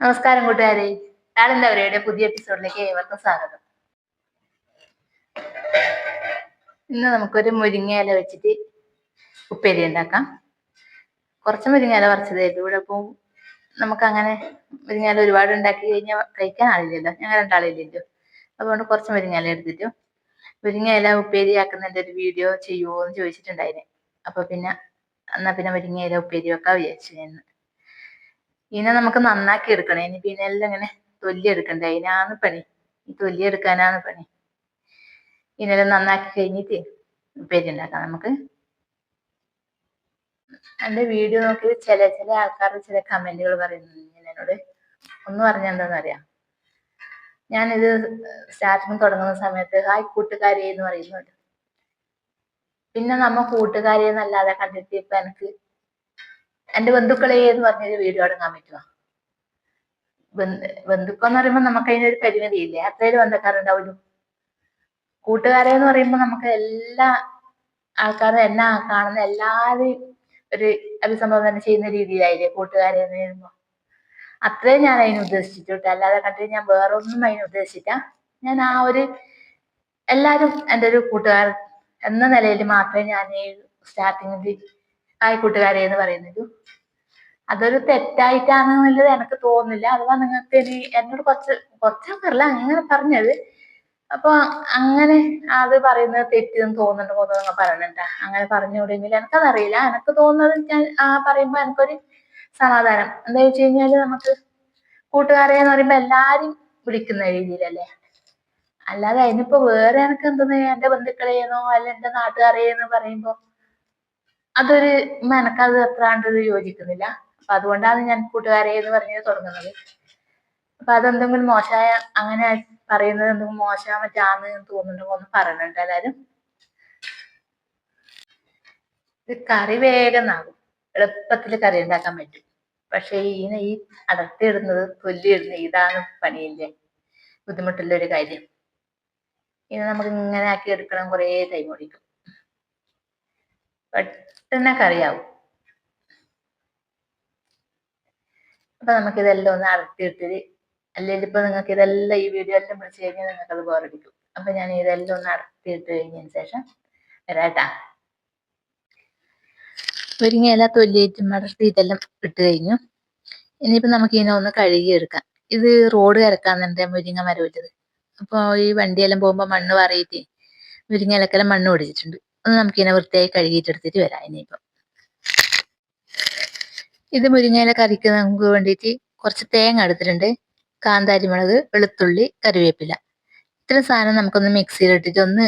നമസ്കാരം കൂട്ടുകാരെ. നാളെന്താവരയുടെ പുതിയ എപ്പിസോഡിലേക്ക് ഏവർക്കും സ്വാഗതം. ഇന്ന് നമുക്കൊരു മുരിങ്ങയില വെച്ചിട്ട് ഉപ്പേരി ഉണ്ടാക്കാം. കുറച്ച് മുരിങ്ങയില പറിച്ചതേ ഇവിടെ ഇപ്പോൾ നമുക്ക് അങ്ങനെ മുരിങ്ങയില ഒരുപാട് ഉണ്ടാക്കി കഴിഞ്ഞാൽ കഴിക്കാൻ ആളില്ലല്ലോ. ഞങ്ങൾ രണ്ടാളില്ലല്ലോ. അതുകൊണ്ട് കുറച്ച് മുരിങ്ങയില എടുത്തിട്ട്. മുരിങ്ങയില ഉപ്പേരി ആക്കുന്നതിന്റെ ഒരു വീഡിയോ ചെയ്യുമോ എന്ന് ചോദിച്ചിട്ടുണ്ടായിരുന്നു അപ്പൊ പിന്നെ എന്നാ പിന്നെ മുരിങ്ങയില ഉപ്പേരി വെക്കാൻ വിചാരിച്ചു ഞാൻ. ഇതിനെ നമുക്ക് നന്നാക്കി എടുക്കണം. ഇനി പിന്നെ എല്ലാം ഇങ്ങനെ തൊല്ലി എടുക്കണ്ടേ? അതിനാണ് പണി. ഈ തൊല്ലി എടുക്കാനാണ് പണി. ഇതിനെല്ലാം നന്നാക്കി കഴിഞ്ഞിട്ട് ഉപ്പേരി ഉണ്ടാക്കാം നമുക്ക്. എന്റെ വീഡിയോ നോക്കി ചില ചില ആൾക്കാർ ചില കമന്റുകൾ പറയുന്നുണ്ട് എന്നോട്. ഒന്ന് പറഞ്ഞെന്താണെന്നറിയാം ഞാനിത് സ്റ്റാർട്ടിങ് തുടങ്ങുന്ന സമയത്ത് ഹായ് കൂട്ടുകാരി എന്ന് പറയുന്നുണ്ട്. പിന്നെ നമ്മ കൂട്ടുകാരി എന്നല്ലാതെ കണ്ടിട്ട് എനിക്ക് എന്റെ ബന്ധുക്കളെ എന്ന് പറഞ്ഞൊരു വീഡിയോ അടങ്ങാൻ പറ്റുമോ ബന്ധുക്കൾ എന്ന് പറയുമ്പോൾ നമുക്ക് അതിനൊരു പരിമിതി ഇല്ലേ അത്രയും ബന്ധക്കാരുണ്ടാവുള്ളൂ. കൂട്ടുകാരെ എന്ന് പറയുമ്പോൾ നമുക്ക് എല്ലാ ആൾക്കാരും എന്നെ കാണുന്ന എല്ലാവരും ഒരു അഭിസംബോധന ചെയ്യുന്ന രീതിയിലായില്ലേ കൂട്ടുകാരെ എന്ന് പറയുമ്പോൾ അത്രയും ഞാൻ അതിന് ഉദ്ദേശിച്ചിട്ട് അല്ലാതെ കണ്ടിട്ട് ഞാൻ വേറൊന്നും അതിന് ഉദ്ദേശിച്ചില്ല. ഞാൻ ആ ഒരു എല്ലാവരും എന്റെ ഒരു കൂട്ടുകാർ എന്ന നിലയിൽ മാത്രമേ ഞാൻ ഈ സ്റ്റാർട്ടിങ്ങിൽ ആയി കൂട്ടുകാരെ എന്ന് പറയുന്നത് അതൊരു തെറ്റായിട്ടാണെന്നുള്ളത് എനിക്ക് തോന്നുന്നില്ല. അഥവാ നിങ്ങൾക്ക് ഇനി എന്നോട് കുറച്ച് കുറച്ചൊക്കെയല്ല അങ്ങനെ പറഞ്ഞത്. അപ്പൊ അങ്ങനെ അത് പറയുന്നത് തെറ്റെന്ന് തോന്നുന്നുണ്ട് നിങ്ങൾ പറയുന്നുണ്ട് അങ്ങനെ പറഞ്ഞുകൂടെങ്കിൽ എനിക്കതറിയില്ല. എനിക്ക് തോന്നുന്നത് ഞാൻ പറയുമ്പോ എനിക്കൊരു സമാധാനം. എന്താ വെച്ച് കഴിഞ്ഞാൽ നമുക്ക് കൂട്ടുകാരെ എന്ന് പറയുമ്പോ എല്ലാരും വിളിക്കുന്ന രീതിയിലല്ലേ. അല്ലാതെ അതിനിപ്പോ വേറെ എനിക്ക് എന്തെന്ന് എന്റെ ബന്ധുക്കളെയെന്നോ അല്ല എന്റെ നാട്ടുകാരെയെന്ന് പറയുമ്പോ അതൊരു മനക്കത് അത്രാണ്ട് യോജിക്കുന്നില്ല. അപ്പൊ അതുകൊണ്ടാണ് ഞാൻ കൂട്ടുകാരെ എന്ന് പറഞ്ഞ് തുടങ്ങുന്നത്. അപ്പൊ അതെന്തെങ്കിലും മോശമായ അങ്ങനെ പറയുന്നത് എന്തെങ്കിലും മോശം മറ്റാന്ന് തോന്നുന്നുണ്ടോ ഒന്ന് പറയണുണ്ട് എല്ലാരും. ഇത് കറി വേഗം നാകും എളുപ്പത്തിൽ കറി ഉണ്ടാക്കാൻ പറ്റും. പക്ഷെ ഈ ഈ അടർത്തിയിടുന്നത് തൊല്ലിയിടുന്നത് ഇതാണ് പണിയില്ലേ ബുദ്ധിമുട്ടുള്ള ഒരു കാര്യം. ഇനി നമുക്ക് ഇങ്ങനെ ആക്കി എടുക്കണം കുറേ ടൈം ഓടിക്കും പെട്ടെന്ന് കറിയാവും അപ്പൊ നമുക്ക് ഇതെല്ലാം ഒന്ന് അടർത്തിയിട്ടിട്ട് അല്ലെങ്കിൽ ഇപ്പൊ നിങ്ങൾക്ക് ഇതെല്ലാം ഈ വീഡിയോ എല്ലാം വിളിച്ചു കഴിഞ്ഞാൽ നിങ്ങൾക്ക് അത് ബോറടിക്കും അപ്പൊ ഞാൻ ഇതെല്ലാം ഒന്ന് അടർത്തിയിട്ട് കഴിഞ്ഞതിന് ശേഷം വരാട്ടാ മുരിങ്ങ ഇല തൊല്ലിയിട്ടും അടർത്തിയിട്ടെല്ലാം ഇട്ട് കഴിഞ്ഞു. ഇനിയിപ്പോ നമുക്ക് ഇതിനെ ഒന്ന് കഴുകിയെടുക്കാം. ഇത് റോഡ് കിടക്കാന്നുണ്ട് മുരിങ്ങ മരം ഇട്ടത് അപ്പോൾ ഈ വണ്ടിയെല്ലാം പോകുമ്പോൾ മണ്ണ് പറയിട്ട് മുരിങ്ങ ഇലക്കെല്ലാം മണ്ണ് പിടിച്ചിട്ടുണ്ട്. ഒന്ന് നമുക്കിതിനെ വൃത്തിയായി കഴുകിയിട്ട് എടുത്തിട്ട് വരാം ഇനിയിപ്പം. ഇത് മുരിങ്ങയില കറിക്ക് നമുക്ക് വേണ്ടിയിട്ട് കുറച്ച് തേങ്ങ എടുത്തിട്ടുണ്ട്. കാന്താരി മുളക് വെളുത്തുള്ളി കറിവേപ്പില. ഇത്രയും സാധനം നമുക്കൊന്ന് മിക്സിയിൽ ഇട്ടിട്ട് ഒന്ന്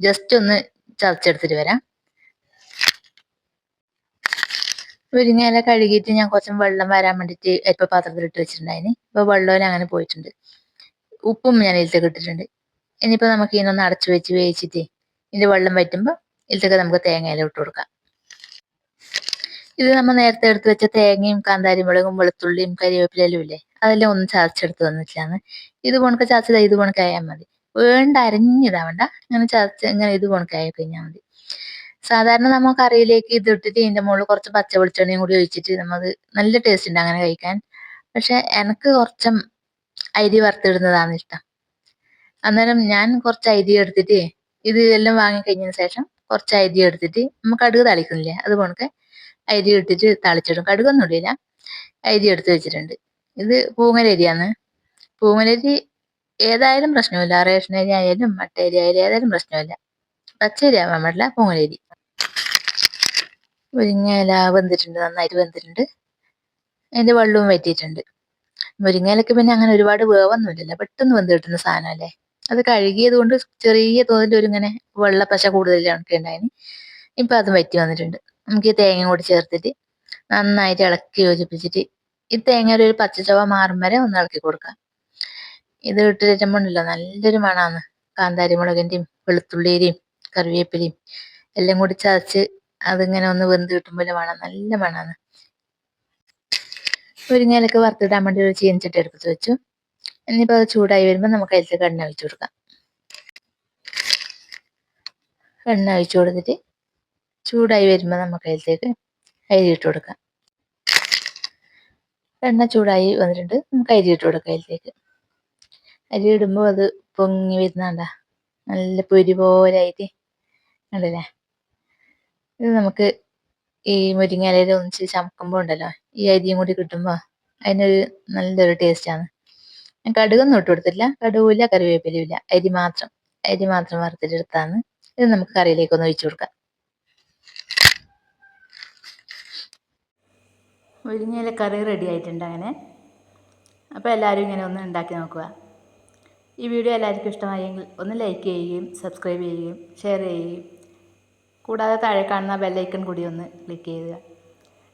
ജസ്റ്റ് ഒന്ന് ചതച്ചെടുത്തിട്ട് വരാം. മുരിങ്ങയില കഴുകിയിട്ട് ഞാൻ കുറച്ചും വെള്ളം വരാൻ വേണ്ടിയിട്ട് അരിപ്പ പാത്രത്തിൽ ഇട്ട് വെച്ചിട്ടുണ്ടായിന്. ഇപ്പൊ വെള്ളവും അങ്ങനെ പോയിട്ടുണ്ട്. ഉപ്പും ഞാൻ ഇതിലേക്ക് ഇട്ടിട്ടുണ്ട്. ഇനിയിപ്പോ നമുക്ക് ഇതിനൊന്ന് അടച്ചു വെച്ച് വേവിച്ചിട്ട് ഇതിന്റെ വെള്ളം വറ്റുമ്പോൾ ഇതൊക്കെ നമുക്ക് തേങ്ങയില ഇട്ട് കൊടുക്കാം. ഇത് നമ്മൾ നേരത്തെ എടുത്ത് വെച്ച തേങ്ങയും കാന്താരി മുളകും വെളുത്തുള്ളിയും കരിവേപ്പിലും ഇല്ലേ? അതെല്ലാം ഒന്ന് ചതച്ചെടുത്ത് തന്നിട്ടില്ലാന്ന്. ഇത് കൊണക്ക് ചതച്ചത് ഇത് കൊണക്കായാൽ മതി. വേണ്ട അരഞ്ഞിടാവണ്ട ഇങ്ങനെ ചതച്ച് ഇങ്ങനെ ഇത് കൊണക്കായി കഴിഞ്ഞാൽ മതി. സാധാരണ നമ്മൾ കറിയിലേക്ക് ഇത് ഇട്ടിട്ട് ഇതിന്റെ മുകളിൽ കുറച്ച് പച്ച വെളിച്ചെണ്ണയും കൂടി ഒഴിച്ചിട്ട് നമ്മൾ നല്ല ടേസ്റ്റ് ഉണ്ട് അങ്ങനെ കഴിക്കാൻ. പക്ഷെ എനിക്ക് കുറച്ചും അരി വറുത്തിടുന്നതാണ് ഇഷ്ടം. അന്നേരം ഞാൻ കുറച്ച് അരി എടുത്തിട്ട് ഇത് എല്ലാം വാങ്ങി കഴിഞ്ഞതിന് ശേഷം കുറച്ച് അരി എടുത്തിട്ട് നമ്മൾ കടുക് തളിക്കുന്നില്ലേ? അതുപോലെ അരി ഇട്ടിട്ട് തളിച്ചിടും. കടുകൊന്നും ഇടില്ല അരി എടുത്ത് വെച്ചിട്ടുണ്ട്. ഇത് പൂങ്ങലരിയാണ് പൂങ്ങലരി ഏതായാലും പ്രശ്നമില്ല. റേഷൻ അരി ആയാലും മട്ട അരി ആയാലും ഏതായാലും പ്രശ്നമില്ല. പച്ചരി ആവാൻ പാടില്ല പൂങ്ങലരി മുരിങ്ങയില വെന്തിട്ടുണ്ട് നന്നായിട്ട് വെന്തിട്ടുണ്ട്. അതിന്റെ വെള്ളവും വറ്റിയിട്ടുണ്ട്. മുരിങ്ങയിലൊക്കെ പിന്നെ അങ്ങനെ ഒരുപാട് വേവൊന്നുമില്ലല്ലോ. പെട്ടെന്ന് വെന്ത് കിട്ടുന്ന സാധനമല്ലേ? അത് കഴുകിയത് കൊണ്ട് ചെറിയ തോതിൽ ഒരു ഇങ്ങനെ വെള്ളപ്പശ കൂടുതലാണ് ഉണ്ടായിന് ഇപ്പൊ അത് വറ്റി വന്നിട്ടുണ്ട്. നമുക്ക് ഈ തേങ്ങ കൂടി ചേർത്തിട്ട് നന്നായിട്ട് ഇളക്കി യോജിപ്പിച്ചിട്ട് ഈ തേങ്ങ ഒരു പച്ചച്ചവ മാറും വരെ ഒന്ന് ഇളക്കി കൊടുക്കാം. ഇത് ഇട്ടിട്ടുണ്ടല്ലോ നല്ലൊരു മണമാണ് കാന്താരി മുളകിന്റെയും വെളുത്തുള്ളിയുടെയും കറിവേപ്പിലയും എല്ലാം കൂടി ചതച്ച് അതിങ്ങനെ ഒന്ന് വെന്ത് കിട്ടുമ്പോൾ മണം നല്ല മണമാണ് മുരിങ്ങയിലൊക്കെ വറുത്തിടാൻ വേണ്ടി ഒരു ചീനച്ചട്ടി എടുത്ത് വെച്ചു. ഇനിയിപ്പോൾ അത് ചൂടായി വരുമ്പോൾ നമുക്ക് അതിലേക്ക് എണ്ണ ഒഴിച്ചു കൊടുക്കാം. എണ്ണ ഒഴിച്ചു കൊടുത്തിട്ട് ചൂടായി വരുമ്പോൾ നമുക്ക് അതിലേക്ക് അരി ഇട്ട് കൊടുക്കാം. എണ്ണ ചൂടായി വന്നിട്ടുണ്ട്. നമുക്ക് അരി ഇട്ട് കൊടുക്കാം അതിലേക്ക്. അരി ഇടുമ്പോൾ അത് പൊങ്ങി വരുന്നണ്ട നല്ല പൊരി പോലെ ആയിട്ട് ഉണ്ടല്ലേ ഇത് നമുക്ക് ഈ മുരിങ്ങയില ഒന്നിച്ച് ചമക്കുമ്പോൾ ഉണ്ടല്ലോ? ഈ അരിയും കൂടി കിട്ടുമ്പോൾ അതിനൊരു നല്ലൊരു ടേസ്റ്റാണ് ഞാൻ കടുകൊന്നും ഇട്ട് കൊടുത്തില്ല കടുവില്ല കറിവേപ്പിലയില്ല അരി മാത്രം. അരി മാത്രം വറുത്തിട്ടെടുത്താണ്. ഇത് നമുക്ക് കറിയിലേക്ക് ഒന്ന് ഒഴിച്ചു കൊടുക്കാം. മുരിങ്ങയില കറി റെഡി ആയിട്ടുണ്ട് അങ്ങനെ. അപ്പോൾ എല്ലാവരും ഇങ്ങനെ ഒന്ന് ഉണ്ടാക്കി നോക്കുക. ഈ വീഡിയോ എല്ലാവർക്കും ഇഷ്ടമായെങ്കിൽ ഒന്ന് ലൈക്ക് ചെയ്യുകയും സബ്സ്ക്രൈബ് ചെയ്യുകയും ഷെയർ ചെയ്യുകയും കൂടാതെ താഴെ കാണുന്ന ബെല്ലൈക്കൺ കൂടി ഒന്ന് ക്ലിക്ക് ചെയ്യുക.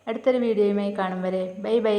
അടുത്തൊരു വീഡിയോയുമായി കാണും വരെ. Bye bye